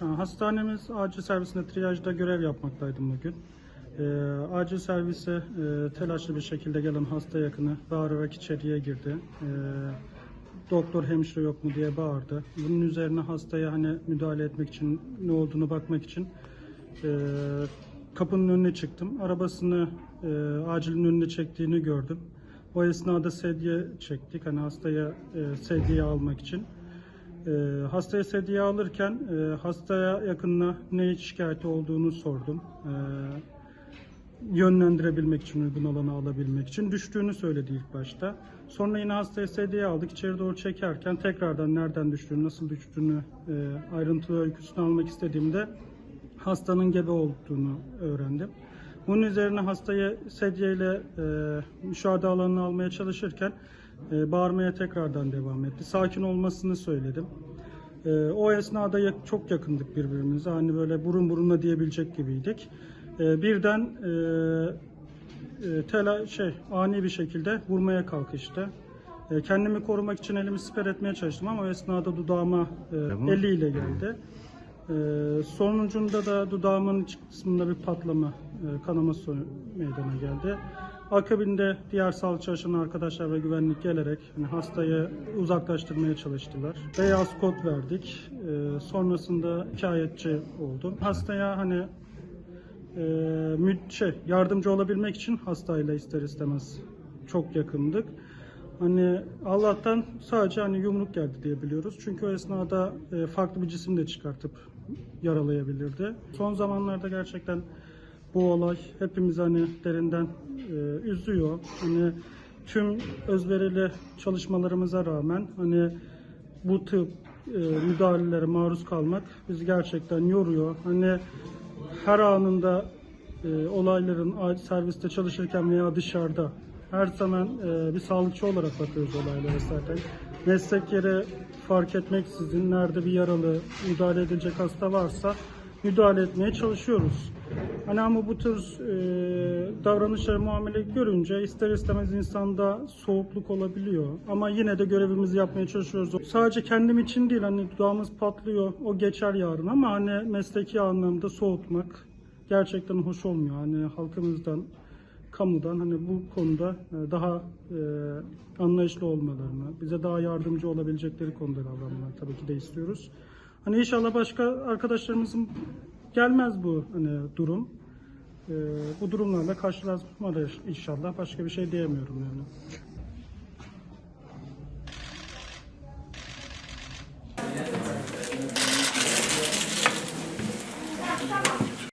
Ha, Hastanemiz acil servisinde triyajda görev yapmaktaydım bugün. Ee, acil servise e, telaşlı bir şekilde gelen hasta yakını bağırarak içeriye girdi. Ee, doktor hemşire yok mu diye bağırdı. Bunun üzerine hastaya hani müdahale etmek için ne olduğunu bakmak için e, kapının önüne çıktım. Arabasını e, acilin önüne çektiğini gördüm. O esnada sedye çektik. Hani hastaya e, sedyeyi almak için. E, hastaya sedye alırken e, hastaya yakınına ne şikayeti olduğunu sordum. E, yönlendirebilmek için, uygun olanı alabilmek için düştüğünü söyledi ilk başta. Sonra yine hastaya sedyeye aldık. İçeri doğru çekerken tekrardan nereden düştüğünü, nasıl düştüğünü e, ayrıntılı öyküsünü almak istediğimde hastanın gebe olduğunu öğrendim. Bunun üzerine hastayı sedyeyle e, müşahede alanına almaya çalışırken e, bağırmaya tekrardan devam etti. Sakin olmasını söyledim. E, o esnada yak- çok yakındık birbirimize. Hani böyle burun buruna diyebilecek gibiydik. E, birden e, e, tela şey ani bir şekilde vurmaya kalkıştı. E, kendimi korumak için elimi siper etmeye çalıştım ama o esnada dudağıma e, Tamam. eliyle geldi. Ee, sonucunda da dudağımın kısmında bir patlama, e, kanama meydana geldi. Akabinde diğer sağlık çalışan arkadaşlar ve güvenlik gelerek hani hastayı uzaklaştırmaya çalıştılar. Beyaz kod verdik. Ee, sonrasında şikayetçi oldum. Hastaya hani e, şey, yardımcı olabilmek için hastayla ister istemez çok yakındık. Hani Allah'tan sadece hani yumruk geldi diye biliyoruz. Çünkü o esnada e, farklı bir cisim de çıkartıp yaralayabilirdi. Son zamanlarda gerçekten bu olay hepimiz hani derinden e, üzüyor. Hani tüm özverili çalışmalarımıza rağmen hani bu tıp e, müdahalelere maruz kalmak bizi gerçekten yoruyor. Hani her anında e, olayların serviste çalışırken veya dışarıda her zaman e, bir sağlıkçı olarak bakıyoruz olaylara zaten. Meslek yeri fark etmeksizin nerede bir yaralı müdahale edilecek hasta varsa müdahale etmeye çalışıyoruz. Hani ama bu tür e, davranışları muamele görünce ister istemez insanda soğukluk olabiliyor. Ama yine de görevimizi yapmaya çalışıyoruz. Sadece kendim için değil hani dudağımız patlıyor o geçer yarın ama hani mesleki anlamda soğutmak gerçekten hoş olmuyor. Hani halkımızdan, kamudan hani bu konuda e, daha e, anlayışlı olmalarını, bize daha yardımcı olabilecekleri konuda davranmalarını tabii ki de istiyoruz. Hani inşallah başka arkadaşlarımızın gelmez bu hani durum. E, bu durumlarla karşılaşmadı inşallah. Başka bir şey diyemiyorum yani.